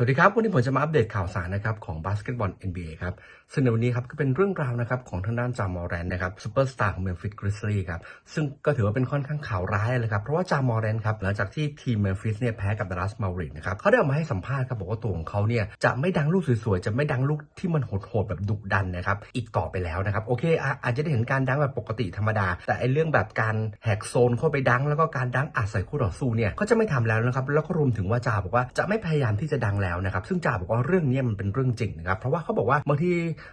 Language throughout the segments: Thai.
สวัสดีครับ วันนี้ผมจะมาอัปเดตข่าวสารนะครับของบาสเกตบอล NBA ครับซึ่งในวันนี้ครับก็เป็นเรื่องราวนะครับของทางด้านจามอร์แรนนะครับซูเปอร์สตาร์ของเมมฟิสกริซลี่ครับซึ่งก็ถือว่าเป็นค่อนข้างข่าวร้ายเลยครับเพราะว่าจามอร์แรนครับหลังจากที่ทีมเมมฟิสเนี่ยแพ้กับดัลลัสมาริกนะครับเขาได้ออกมาให้สัมภาษณ์ครับบอกว่าตัวของเขาเนี่ยจะไม่ดังลูกสวยๆ จะไม่ดังลูกที่มันโหดๆแบบดุดันนะครับอีกต่อไปแล้วนะครับโอเคอาจจะได้เห็นการดังแบบปกติธรรมดา แต่ไอเรื่องแบบการแหกโซนเข้าไปดัง แล้วก็การดังอัดใส่คู่ต่อสู้เนี่ยก็จะไม่ทำแล้วนะครับแล้วก็รวมถึงว่าจาบอกว่าจะไม่พยายามที่จะดังแล้วนะครับ ซึ่งจ่าบอกว่าเรื่องนี้มันเป็นเรื่องจริงนะครับ เพราะว่าเขาบอกว่าบางที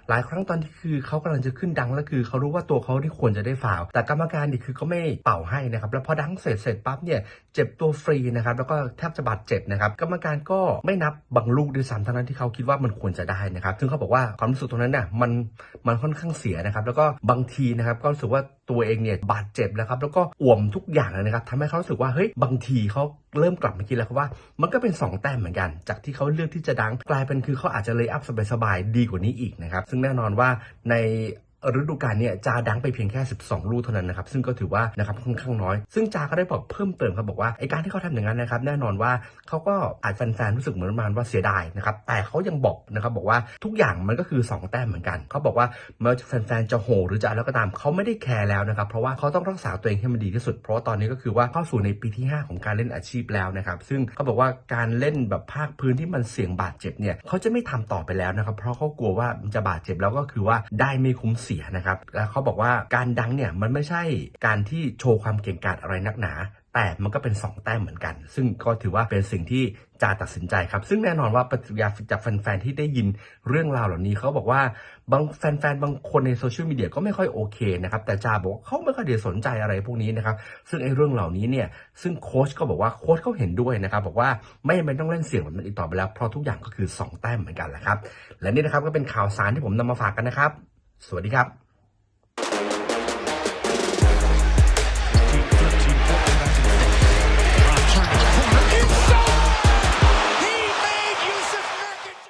หลายครั้งตอนที่คือเขากำลังจะขึ้นดังแล้วคือเขารู้ว่าตัวเขาที่ควรจะได้ฟาวแต่กรรมการนี่คือเขาไม่เป่าให้นะครับ แล้วพอดังเสร็จเสร็จปั๊บเนี่ยเจ็บตัวฟรีนะครับ แล้วก็แทบจะบาดเจ็บนะครับ กรรมการก็ไม่นับบางลูกด้วยซ้ำทั้งนั้นที่เขาคิดว่ามันควรจะได้นะครับ ซึ่งเขาบอกว่าความรู้สึกตรงนั้นน่ะมันมันค่อนข้างเสียนะครับ แล้วก็บางทีนะครับก็รู้สึกว่าตัวเองเนี่ยบาดเจ็บนะครับ แล้วก็อ่วมทุกอย่างเลยนะครับทำให้เขารู้สึกว่าเฮ้ยบางทีเขา เริ่มกลับมาคิดแล้วครับว่ามันก็เป็น 2 แต้มเหมือนกัน จากที่เขาเลือกที่จะดังกลายเป็นคือเขาอาจจะเลยอัพสบายๆดีกว่านี้อีกนะครับซึ่งแน่นอนว่าใน ฤดูกาลเนี่ยจาดังไปเพียงแค่ 12 ลูกเท่านั้นนะครับซึ่งก็ถือว่านะครับค่อนข้างน้อย ซึ่งจาก็ได้บอกเพิ่มเติมครับบอกว่าไอการที่เขาทำอย่างนั้นนะครับแน่นอนว่าเขาก็อาจแฟนๆรู้สึกเหมือนประมาณว่าเสียดายนะครับแต่เขายังบอกนะครับบอกว่าทุกอย่างมันก็คือ 2 แต้มเหมือนกันเขาบอกว่าไม่ว่าแฟนๆจะโหหรือจะอะไรก็ตามเขาไม่ได้แคร์แล้วนะครับเพราะว่าเขาต้องรักษาตัวเองให้มันดีที่สุด เพราะาตอนนี้ก็คือว่าเข้าสู่ในปีที่ 5 ของการเล่นอาชีพแล้วนะครับซึ่งเขาบอกว่าการเล่นแบบภาคพื้นที่มันเสี่ยงบาดเจ็บเนี่ยเขาจะไม่ทำต่อไปแล้วนะครับเพราะเขากลัวว่ามันจะบาดเจ็บแล้วก็คือว่าได้ไม่คุ้มเสียนะครับแล้วเขาบอกว่าการดังเนี่ยมันไม่ใช่การที่โชว์ความเก่งกาจอะไรนักหนา แต่มันก็เป็น 2 แต้มเหมือนกัน ซึ่งก็ถือว่าเป็นสิ่งที่จาตัดสินใจครับ ซึ่งแน่นอนว่าปฏิกิริยาจากแฟนๆที่ได้ยินเรื่องราวเหล่านี้เขาบอกว่าบางแฟนๆบางคนในโซเชียลมีเดียก็ไม่ค่อยโอเคนะครับ แต่จาบอกเขาไม่ค่อยเดียสนใจอะไรพวกนี้นะครับ ซึ่งไอ้เรื่องเหล่านี้เนี่ยซึ่งโค้ชก็บอกว่าโค้ชเขาเห็นด้วยนะครับ บอกว่าไม่จำเป็นต้องเล่นเสียงแบบนั้นอีกต่อไปแล้วเพราะทุกอย่างก็คือ 2 แต้มเหมือนกันแหละครับ และนี่นะครับก็เป็นข่าวสารที่ผมนำมาฝากกันนะครับ สวัสดีครับ